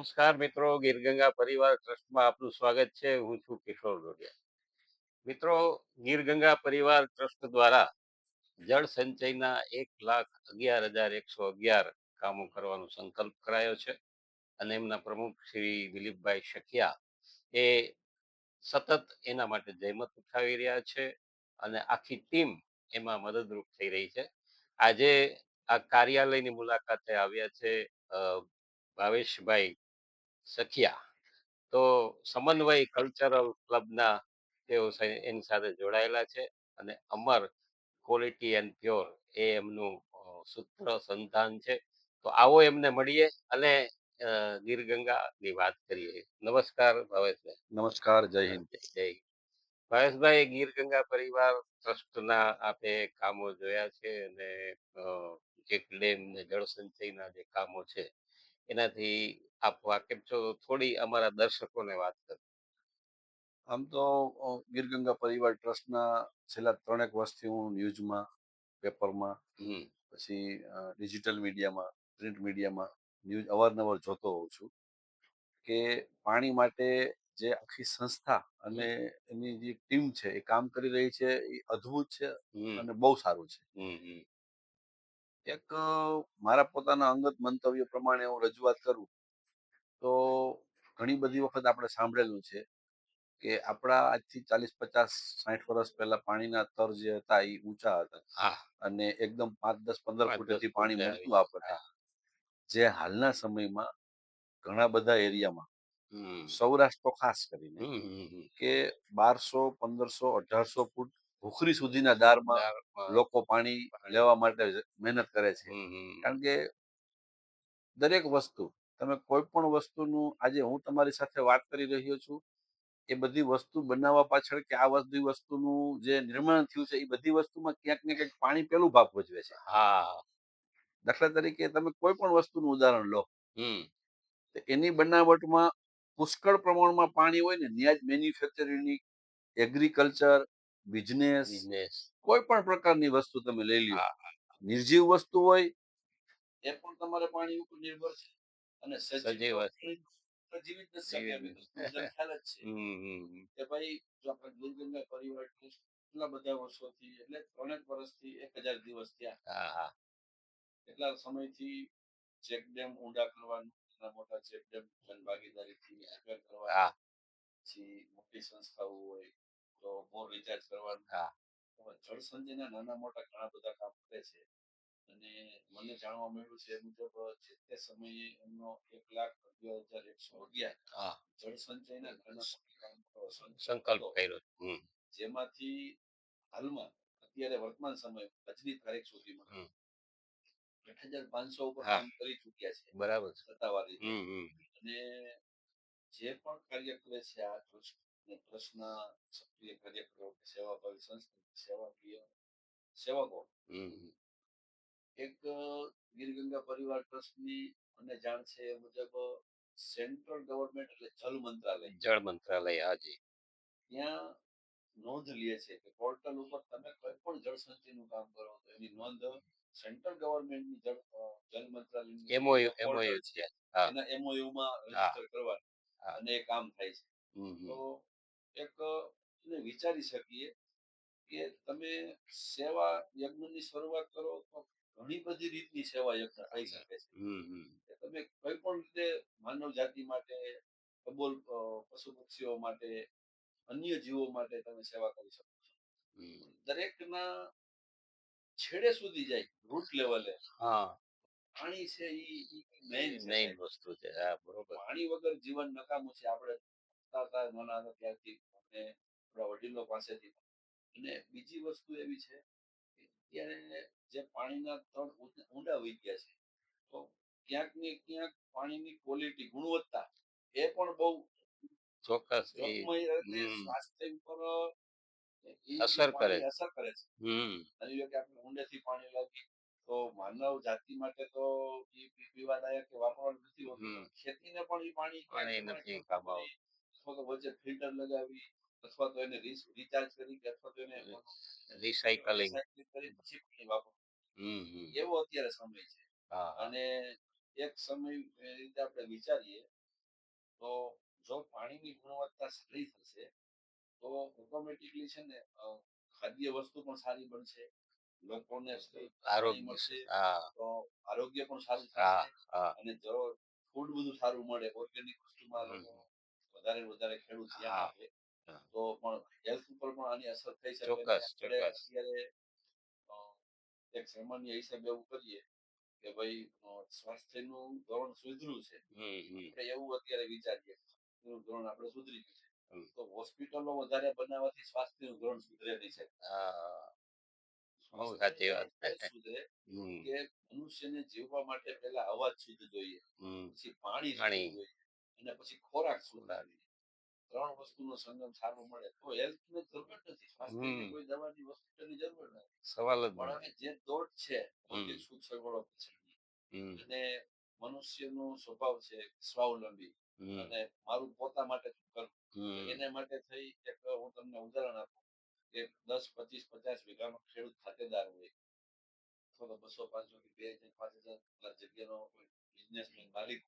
નમસ્કાર મિત્રો, ગીરગંગા પરિવાર ટ્રસ્ટમાં આપનું સ્વાગત છે. હું છું કિશોર ડોડિયા મિત્રો, ગીરગંગા પરિવાર ટ્રસ્ટ દ્વારા જળ સંચયના એક લાખ અગિયાર હજાર એકસો અગિયાર કામો કરવાનો સંકલ્પ કરાયો છે અને એમના પ્રમુખ શ્રી દિલીપભાઈ શકિયા એ સતત એના માટે જહેમત ઉઠાવી રહ્યા છે અને આખી ટીમ એમાં મદદરૂપ થઈ રહી છે. આજે આ કાર્યાલયની મુલાકાતે આવ્યા છે ભાવેશભાઈ સખિયા તો સમન્વય કલ્ચરલ ક્લબના તેઓ એની સાથે જોડાયેલા છે અને અમર ક્વોલિટી એન્ડ પ્યોર એ એમનું સૂત્ર સંતાન છે. તો આવો એમને મળીએ અને ગીર ગંગાની વાત કરીએ. નમસ્કાર ભાવેશભાઈ. નમસ્કાર જય હિન્દ. જય. ભાવેશભાઈ ગીર ગંગા પરિવાર ટ્રસ્ટના આપે કામો જોયા છે અને જે ક્લેમ ને જળ સંચયના જે કામો છે એનાથી આપ કેમ છો થોડી અમારા દર્શકોને વાત કરો આમ તો ગીરગંગા ગીર ગંગા પરિવાર ટ્રસ્ટના છેલ્લા ત્રણેક વર્ષથી હું ન્યૂઝમાં પેપરમાં પછી ડિજિટલ મીડિયામાં પ્રિન્ટ મીડિયામાં ન્યૂઝ અવારનવાર જોતો હોઉં છું કે પાણી માટે જે આખી સંસ્થા અને એની જે ટીમ છે એ કામ કરી રહી છે એ અદ્ભુત છે અને બહુ સારું છે. એક મારા પોતાના અંગત મંતવ્ય પ્રમાણે હું રજૂઆત કરું તો ઘણી બધી વખત આપણે સાંભળેલું છે કે આપણા આજથી ચાલીસ પચાસ સાઠ વર્ષ પહેલા પાણીના તર જે હતા એ ઊંચા હતા અને એકદમ પાંચ દસ પંદર ફૂટેથી પાણી ફૂટે મૂકતું જે હાલના સમયમાં ઘણા બધા એરિયામાં સૌરાષ્ટ્ર તો ખાસ કરીને. કે બારસો પંદરસો અઢારસો ફૂટ ભૂખરી સુધીના દારમાં લોકો પાણી. લેવા માટે મહેનત કરે છે. કારણ કે દરેક વસ્તુ તમે કોઈ પણ વસ્તુનું આજે હું તમારી સાથે વાત કરી રહ્યો છું એ બધી વસ્તુ બનાવવા પાછળ કે આ બધી વસ્તુનું જે નિર્માણ થયું છે એ બધી વસ્તુમાં ક્યાંક ને ક્યાંક પાણી પેલું ભાગ ભજવે છે. હા. દાખલા તરીકે તમે કોઈ પણ વસ્તુનું ઉદાહરણ લો. તો એની બનાવટમાં પુષ્કળ પ્રમાણમાં પાણી હોય ને ત્યાં જ મેન્યુફેક્ચરિંગની એગ્રીકલ્ચર બિઝનેસ બિઝનેસ. કોઈ પણ પ્રકારની વસ્તુ તમે લઈ લ્યો. નિર્જીવ વસ્તુ હોય એ પણ તમારે પાણી ઉપર નિર્ભર છે. અને સજીવ સજીવ તો વસ્તુ. પાણી જીવિત નથી શકે એમ. જીવિત. તમને ખ્યાલ જ છે હમ હમ હમ. કે ભાઈ જો આપણે ગીર પરિવાર એટલા બધા વર્ષોથી એટલે ત્રણેક વર્ષથી એક હજાર દિવસ થયા એટલા સમયથી ચેક ડેમ ઊંડા કરવાનું નાના મોટા ચેક ડેમ જનભાગીદારીથી આગળ કરવા પછી મોટી સંસ્થાઓ હોય તો બોર રિચાર્જ કરવાનું જળ સંચયના નાના મોટા ઘણા બધા કામ કરે છે અને મને જાણવા મળ્યું છે મુજબ જે તે સમયે એમનો એક લાખ અગિયાર હજાર એકસો અગિયાર હા. જળ સંચયના સંકલ્પ કર્યો. જેમાંથી હાલમાં અત્યારે વર્તમાન સમય આજની તારીખ સુધીમાં આઠ હજાર પાંચસો ઉપર કામ કરી ચુક્યા છે. બરાબર સત્તાવાર અને જે પણ કાર્ય કરે છે આ ટ્રસ્ટ ટ્રસ્ટના સક્રિય કાર્યકરો સેવાભાવી સંસ્થા સેવાકીય સેવકો. એક ગીર ગંગા પરિવાર ટ્રસ્ટની મને જાણ છે એ મુજબ સેન્ટ્રલ ગવર્મેન્ટ એટલે જળ મંત્રાલય. જળ મંત્રાલય હાજી ત્યાં નોંધ લે છે કે પોર્ટલ ઉપર તમે કોઈ પણ જળ સંચયનું કામ કરો તો એની નોંધ સેન્ટ્રલ ગવર્મેન્ટની જળ જળ મંત્રાલયની એમઓયુ એમઓયુ છે. એના એમઓયુ માં રજિસ્ટર કરવાનું અને એ કામ થાય છે. તો એક વિચારી શકીએ કે તમે સેવા યજ્ઞની શરૂઆત કરો તો ઘણી બધી રીતની સેવા યજ્ઞ થઈ શકે છે. તમે કોઈ પણ રીતે માનવ જાતિ માટે કબોલ પશુ પક્ષીઓ માટે અન્ય જીવો માટે તમે સેવા કરી શકો છો. દરેકના છેડે સુધી જાય રૂટ લેવલે હા. પાણી છે ઈ મેઇન મેઇન વસ્તુ છે હા બરોબર. પાણી વગર જીવન નકામું છે. આપણે તાતા નાના હતા ત્યારથી અને આપણા વડીલો પાસેથી. અને બીજી વસ્તુ એવી છે કે અત્યારે જે પાણીના તળ ઊંડા- વહી ગયા છે. તો ક્યાંક ને ક્યાંક પાણીની ક્વોલિટી ગુણવત્તા એ પણ બહુ ચોક્કસ. સ્વાસ્થ્ય ઉપર અસર કરે અસર કરે છે. હમ. કે આપણે ઊંડેથી પાણી લાગી તો માનવ જાતિ માટે તો એ પીવાલાયક કે વાપરવાનું નથી હોતું. ખેતીને પણ એ પાણી પાણી નથી અથવા તો વચ્ચે ફિલ્ટર લગાવી અથવા તો એને રિચાર્જ કરી કે અથવા તો એને રિસાયકલિંગ કરી પછી પાણી વાપરવું એવો અત્યારે સમય છે. અને એક સમય રીતે આપણે વિચારીએ તો જો પાણીની ગુણવત્તા સારી થશે તો ઓટોમેટિકલી છે ને ખાદ્ય વસ્તુ પણ સારી બનશે લોકોને આરોગ્ય મળશે તો આરોગ્ય પણ સારું થશે અને જો ફૂડ બધું સારું મળે ઓર્ગેનિક વસ્તુમાં વધારે વધારે ખેડૂત ત્યાં આવે તો પણ હેલ્થ ઉપર પણ આની અસર થઈ શકે. અત્યારે એક સામાન્ય હિસાબે એવું કરીએ કે ભાઈ સ્વાસ્થ્યનું ધોરણ સુધર્યું છે. આપણે એવું અત્યારે વિચારીએ ધોરણ આપણે સુધરી ગયું છે. તો હોસ્પિટલો વધારે બનાવવાથી સ્વાસ્થ્યનું ધોરણ સુધરે નહીં છે સાચી વાત. સુધરે કે મનુષ્યને જીવવા માટે પેલા અવાજ શુદ્ધ જોઈએ પછી પાણી. જોઈએ અને પછી ખોરાક શુદ્ધ ખોરાક. ત્રણ વસ્તુનો સંગમ સારો મળે તો હેલ્થની જરૂર નથી. સ્વાસ્થ્યની કોઈ દવાની હોસ્પિટલની જરૂર નથી. સવાલ જ પણ હવે જે દોટ છે હમ. સગવડો પછી અને મનુષ્યનો સ્વભાવ છે સ્વાવલંબી. અને મારું પોતા માટે શું કરવું એને માટે થઈ એક હું તમને ઉદાહરણ આપું. કે દસ પચીસ પચાસ વીઘાનો ખેડૂત ખાતેદાર હોય. અથવા તો બસો પાંચસો કે બે હજાર પાંચ હજાર જગ્યાનો બિઝનેસમેન માલિક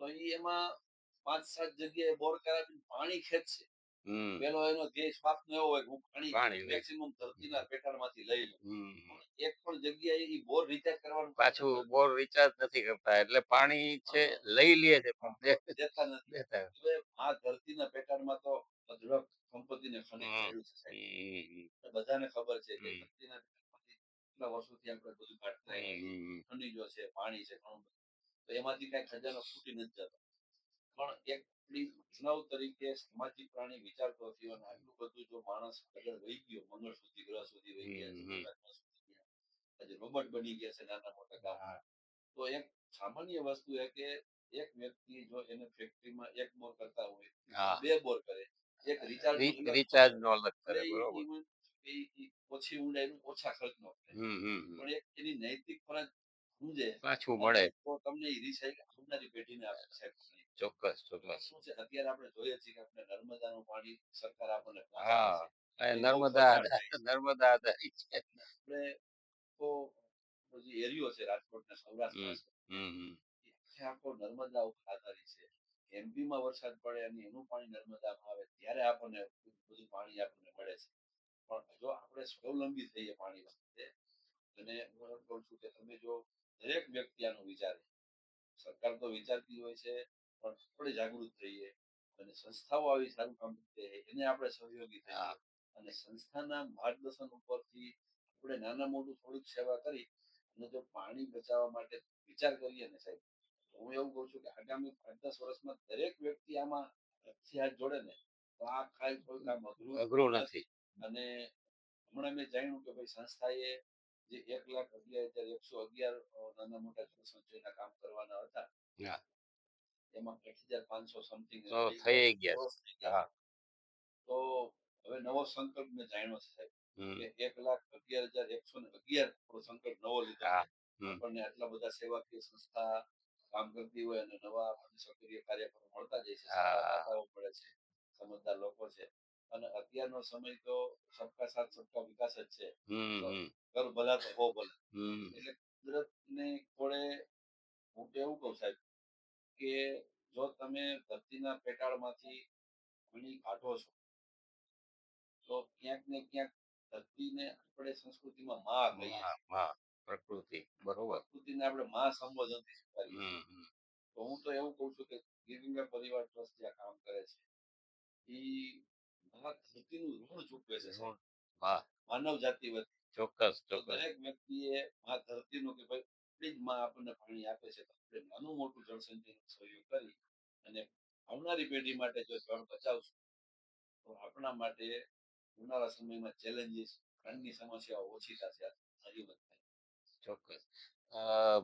તો એ એમાં પાંચ સાત જગ્યાએ બોર કરાવીને પાણી ખેંચશે. પેલો એનો ધ્યેય સ્વાર્થનો એવો હોય હું પાણી મેક્સિમમ ધરતીના પેટાળમાંથી લઈ લઉં. એક પણ જગ્યાએ એ બોર રિચાર્જ કરવાનું પાછું બોર રિચાર્જ નથી કરતા એટલે પાણી છે લઈ લે છે પણ દેતા નથી. દેતા હવે આ ધરતીના પેટાળમાં તો અઢળક સંપત્તિને. છે. હમ. એટલે બધાને ખબર છે કે ધરતીના કેટલા વર્ષોથી આપણે બધું કાઢતા ખનિજો છે પાણી છે ઘણું બધું. તો એમાંથી કઈ ખજાનો ફૂટી નથી જતો. પણ એક માનવ તરીકે સામાજિક પ્રાણી વિચારતો થયો અને આટલું બધું જો માણસ આગળ વહી ગયો મંગળ સુધી ગ્રહ સુધી વહી ગયા આજે રોબોટ બની ગયા છે નાના મોટા કામ તો એક સામાન્ય વસ્તુ એ કે એક વ્યક્તિ જો એને ફેક્ટરીમાં એક બોર કરતા હોય બે બોર કરે એક રિચાર્જ રિચાર્જ નો અલગ કરે બરોબર. ઓછી ઊંડાઈનું ઓછા હમ હમ. પણ એક એની નૈતિક ફરજ સમજે પાછું મળે. તો તમને એ રિસાયકલ આવનારી પેઢીને આપશે. ચોક્કસ ચોક્કસ. શું છે? અત્યારે આપણે જોઈએ છીએ કે આપણે નર્મદાનું પાણી સરકાર આપણને હા નર્મદા. નર્મદા આધારિત છે. આપણે તો જે એરિયો છે રાજકોટ ને સૌરાષ્ટ્ર આખે આખો નર્મદા ઉપર આધારિત છે. એમપી માં વરસાદ પડે અને એનું પાણી નર્મદામાં આવે ત્યારે આપણને બધું પાણી આપણને મળે છે. પણ જો આપણે સ્વાવલંબી થઈએ પાણી વખતે અને હું એમ કહું છું કે તમે જો દરેક વ્યક્તિ આનું વિચારે સરકાર તો વિચારતી હોય છે પણ આપણે જાગૃત થઈએ અને સંસ્થાઓ આવી સારું કામ એને આપણે સહયોગી થઈએ અને સંસ્થાના માર્ગદર્શન ઉપરથી આપણે નાના મોટું થોડીક સેવા કરી અને જો પાણી બચાવવા માટે વિચાર કરીએ ને સાહેબ હું એવું કહું છું કે આગામી પાંચ દસ વર્ષમાં દરેક વ્યક્તિ આમાં હાથથી હાથ જોડે ને તો આ કાંઈ કોઈ કામ અઘરું અઘરું નથી. અને હમણાં મેં જાણ્યું કે ભાઈ સંસ્થાએ જે એક લાખ અગિયાર હજાર એકસો અગિયાર નાના મોટા જળ સંચયના કામ કરવાના હતા. એમાં એક હજાર પાંચસો સમથિંગ થઈ ગયા. તો હવે નવો સંકલ્પ મેં જાણ્યો છે કે એક લાખ અગિયાર હજાર એકસો ને અગિયાર સંકલ્પ નવો લીધો. આપણને આટલા બધા સેવાકીય સંસ્થા કામ કરતી હોય અને નવા સક્રિય કાર્યક્રમો મળતા જાય છે મળે છે સમજદાર લોકો છે. અને અત્યારનો સમય તો સબકા સાથ સબકા વિકાસ જ છે. કર ભલા તો હો ભલા. એટલે કુદરત ને કોળે હું તો એવું કહું સાહેબ કે જો તમે ધરતીના પેટાળમાંથી ઘણી કાઢો છો તો ક્યાંક ને ક્યાંક ધરતીને આપણે સંસ્કૃતિમાં માં કહીએ. પ્રકૃતિ બરોબર પ્રકૃતિને આપણે માં સંબોધનથી સ્વીકારીએ. તો હું તો એવું કહું છું કે ગિરિંગા પરિવાર ટ્રસ્ટ જે કામ કરે છે ઈ આ ધરતીનું ઋણ ચૂકવે છે. માનવ જાતિ વતી ચોક્કસ ચોક્કસ દરેક વ્યક્તિએ આ ધરતીનું કે ભાઈ માં આપણને પાણી આપે છે, તો આપણે નાનું મોટું જળસંચયનો સહયોગ કરી અને આવનારી પેઢી માટે જો જળ બચાવશું, તો આપણા માટે આવનારા સમયમાં ચેલેન્જીસ ઘણી સમસ્યાઓ ઓછી થશે. હરીમત થાય. ચોક્કસ.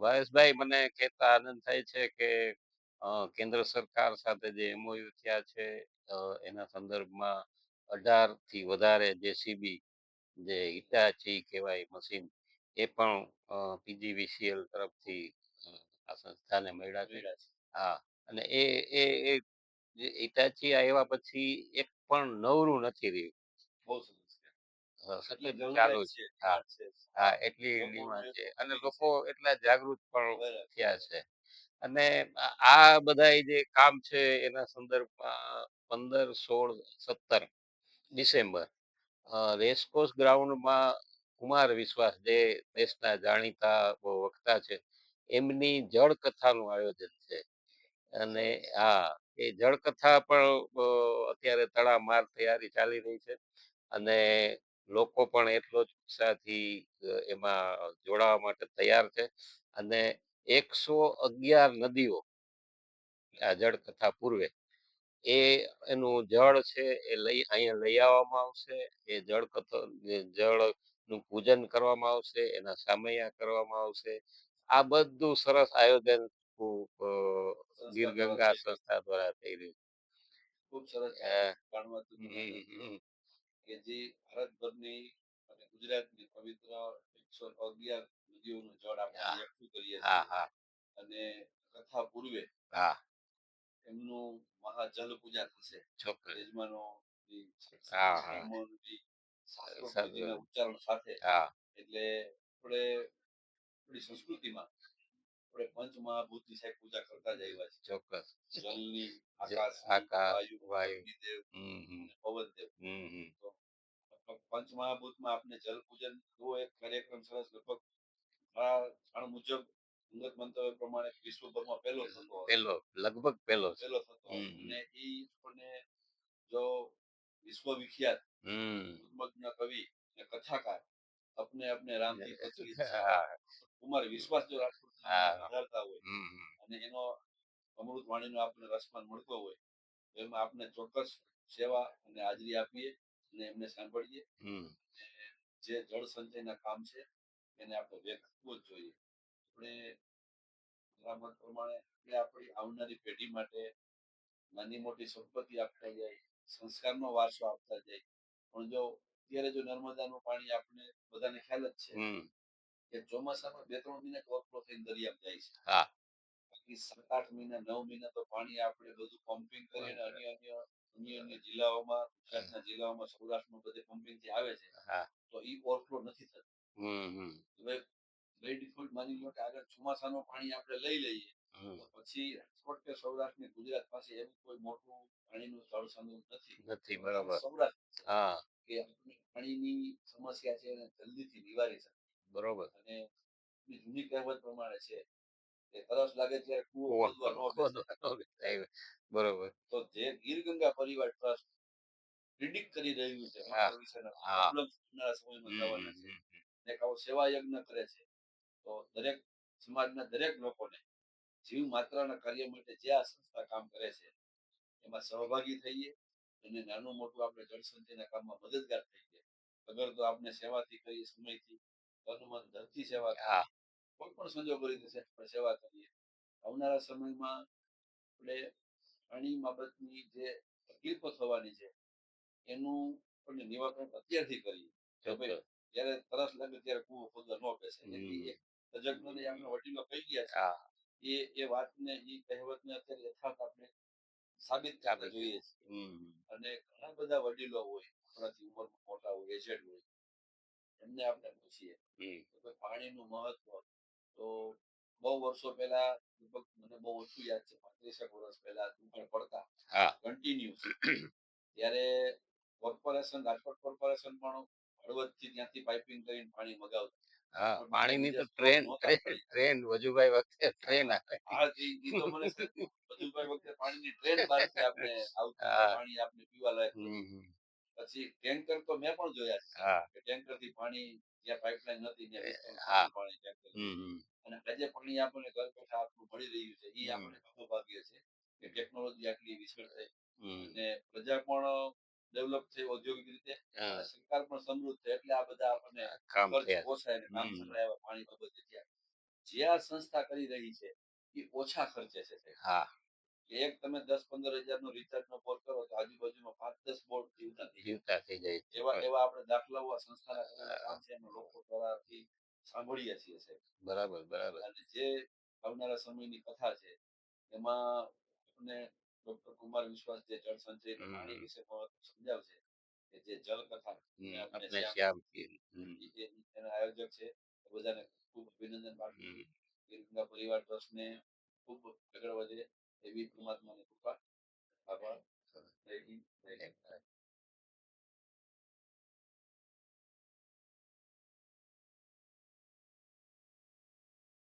ભાવેશભાઈ, મને કહેતા આનંદ થાય છે કે કેન્દ્ર સરકાર સાથે જે એમઓયુ થયા છે એના સંદર્ભમાં અઢારથી વધારે જેસીબી જે હિટાચી કહેવાય મશીન એ પણ પીજીવીસીએલ તરફથી આ સંસ્થાને મળ્યા છે. મળ્યા છે. હા અને એ એ એ જે હિટાચી આવ્યા પછી એક પણ નવરું નથી રહ્યું. બહુ સરસ છે. અ, સતત ચાલુ જરૂરિયાત છે. છે. હા demand છે. હા એટલી લોકોનું ડિમાન્ડ છે. અને લોકો એટલા જાગૃત પણ બરાબર. થયા છે. અને આ આ બધાય જે કામ છે એના સંદર્ભમાં પંદર સોળ સત્તર ડિસેમ્બર અ રેસકોર્સ ગ્રાઉન્ડમાં કુમાર વિશ્વાસ જે દેશના જાણીતા વક્તા છે, એમની જળકથાનું આયોજન છે. અને હા, એ જળકથા પણ અત્યારે તડામાર તૈયારી ચાલી રહી છે. અને લોકો પણ એટલો જ ઉત્સાહથી એમાં જોડાવા માટે તૈયાર છે. અને એકસો અગિયાર નદીઓ આ જળકથા પૂર્વે. એ, એનું જળ છે એ લઈ, અહીંયા લઈ આવવામાં આવશે. એ જળકથો જળ નું પૂજન કરવામાં આવશે એના સામૈયા કરવામાં આવશે. આ બધું સરસ આયોજન ગીર ગંગા. સંસ્થા દ્વારા થઈ રહ્યું ખૂબ સરસ કે જે ભારતભરની અને ગુજરાતની પવિત્ર એકસો અગિયાર નદીઓનું જળ આપણે. એકઠું કરીએ હા છીએ હા. અને કથા પૂર્વે હા. એમનું મહાજલ પૂજા થશે યજમાનો હા, હા. બ્રાહ્મણોની શાસ્ત્રો ઉચ્ચારણ સાથે એટલે આપણે આપણી સંસ્કૃતિમાં આપણે પંચ મહાભૂતની સાહેબ પૂજા કરતા જ આવ્યા છીએ ચોક્કસ જલની જ- આકાશ, વાયુ પવનદેવ હમ હમ પંચ મહાભૂતમાં આપણે જલ પૂજન એવો એક કાર્યક્રમ સરસ લગભગ મારા જાણ મુજબ અંગત મંતવ્ય પ્રમાણે વિશ્વભરમાં પહેલો થતો પહેલો લગભગ પહેલો પહેલો થતો. અને એ આપણને જો વિશ્વવિખ્યાત હમ. કવિ અને કથાકાર. અપને અપને પચીસ કુમાર વિશ્વાસ જો રાજકોટ. હોય. અને એનો અમૃત વાણીનો આપણને રસમાન મળતો હોય તો એમાં આપને ચોક્કસ સેવા અને હાજરી આપીએ અને એમને સાંભળીએ. જે જળ સંચયના કામ છે એને આપણે વ્યક્ત જ જોઈએ. આપણે રામત પ્રમાણે આપણે આપણી આવનારી પેઢી માટે નાની મોટી સંપત્તિ આપતા જાય સંસ્કારનો વારસો આપતા જાય. પણ જો અત્યારે જો નર્મદાનું પાણી આપણે બધાને ખ્યાલ જ છે કે ચોમાસામાં બે ત્રણ મહિના ઓવરફ્લો થઈને દરિયામાં જાય છે. હા. બાકી સાત આઠ મહિના નવ મહિના તો પાણી આપણે બધું પમ્પિંગ કરીને અન્ય અન્ય અન્ય અન્ય જિલ્લાઓમાં ગુજરાતના જિલ્લાઓમાં સૌરાષ્ટ્રમાં બધે પમ્પિંગથી આવે છે તો ઈ ઓવરફ્લો નથી થતું. હમ હમ. હવે બાય ડિફોલ્ટ માની લો કે આગળ ચોમાસાનું પાણી આપણે લઈ લઈએ તો પછી રાજકોટ કે સૌરાષ્ટ્ર ને ગુજરાત પાસે એવું કોઈ મોટું પાણીનું સ્થળ સંગ્રહ નથી નથી બરાબર સૌરાષ્ટ્ર હા કે આપણે પાણીની સમસ્યા છે એને જલ્દીથી નિવારી શકે બરોબર અને જૂની કહેવત પ્રમાણે છે કે તરસ લાગે ત્યારે કૂવો. બરોબર તો જે ગીર ગંગા પરિવાર ટ્રસ્ટ પ્રિડિક્ટ કરી રહ્યું છે આવનારા સમયમાં થવાના છે ને સેવા યજ્ઞ કરે છે તો દરેક સમાજના દરેક લોકોને જીવ માત્રાના કાર્ય માટે જે આ સંસ્થા કામ કરે છે એમાં સહભાગી થઈએ અને નાનું મોટું આપણે જળસંચયના કામમાં મદદગાર થઈએ અગર તો આપણે સેવાથી કરીએ સમયથી તન ધરતી સેવા કોઈ પણ સંજોગો રીતે આપણે સેવા કરીએ. આવનારા સમયમાં આપણે પાણી બાબતની જે તકલીફો થવાની છે એનું આપણે નિવારણ અત્યારથી કરીએ. ચોક્કસ. તરસ લાગે ત્યારે કુવો ખોદવા ન બેસે. એક તજજ્ઞોને આપણે વડીલો કહી ગયા છે. એ એ વાતને એ કહેવતને અત્યારે યથાર્થ આપણે સાબિત કરતા જોઈએ. છીએ. અને ઘણા બધા વડીલો હોય આપણાથી ઉંમરમાં મોટા હોય એજેડ હોય એમને આપણે પૂછીએ કે પાણીનું મહત્વ તો બહુ વર્ષો પહેલા લગભગ મને બહુ ઓછું યાદ છે પાંત્રીસેક વર્ષ પહેલા તુફાન પડતા કન્ટિન્યુઅસ ત્યારે કોર્પોરેશન રાજકોટ કોર્પોરેશન પણ હળવદથી ત્યાંથી પાઇપિંગ કરીને પાણી મગાવતું. હા પણ પાણીની તો ટ્રેન ટ્રેન વજુભાઈ વખતે ટ્રેન આવે. વખતે પાણીની આપણે પાણી આપણે પીવા લાયક. પછી ટેન્કર તો મેં પણ જોયા છે. ટેન્કરથી પાણી જ્યાં પાઇપલાઇન નથી ત્યાં. પાણી ટેન્કર. અને આજે પાણી આપણને ઘર બેઠા આપણું મળી રહ્યું છે. એ. આપણે ઘણું ભાગ્ય છે કે ટેકનોલોજી આટલી વિશળ થઈ અને પ્રજા પણ ડેવલપ છે ઔદ્યોગિક રીતે. સરકાર પણ સમૃદ્ધ છે એટલે આ બધા આપણને ખર્ચ પાણી બાબતે જે આ સંસ્થા કરી રહી છે એ ઓછા ખર્ચે છે હા. એક તમે દસ પંદર હજારનું રિચાર્જ નો બોર કરો તો આજુબાજુમાં પાંચ દસ બોર્ડ જીવતા જીવતા થઈ જાય. એવા એવા આપણે દાખલાઓ આ સંસ્થાના કામ છે લોકો દ્વારાથી સાંભળીએ છીએ સાહેબ. બરાબર બરાબર. અને જે આવનારા સમયની કથા છે એમાં આપણે ડોક્ટર કુમાર વિશ્વાસ જે જળ સંચય પાણી વિશે સમજાવશે કે જે જળ કથા આપણે શ્યામ એના આયોજક છે બધાને ખૂબ અભિનંદન પાઠવું હમ. ગીર ગંગા પરિવાર ટ્રસ્ટને ખૂબ આગળ વધે એવી પરમાત્માની કૃપા. આભાર.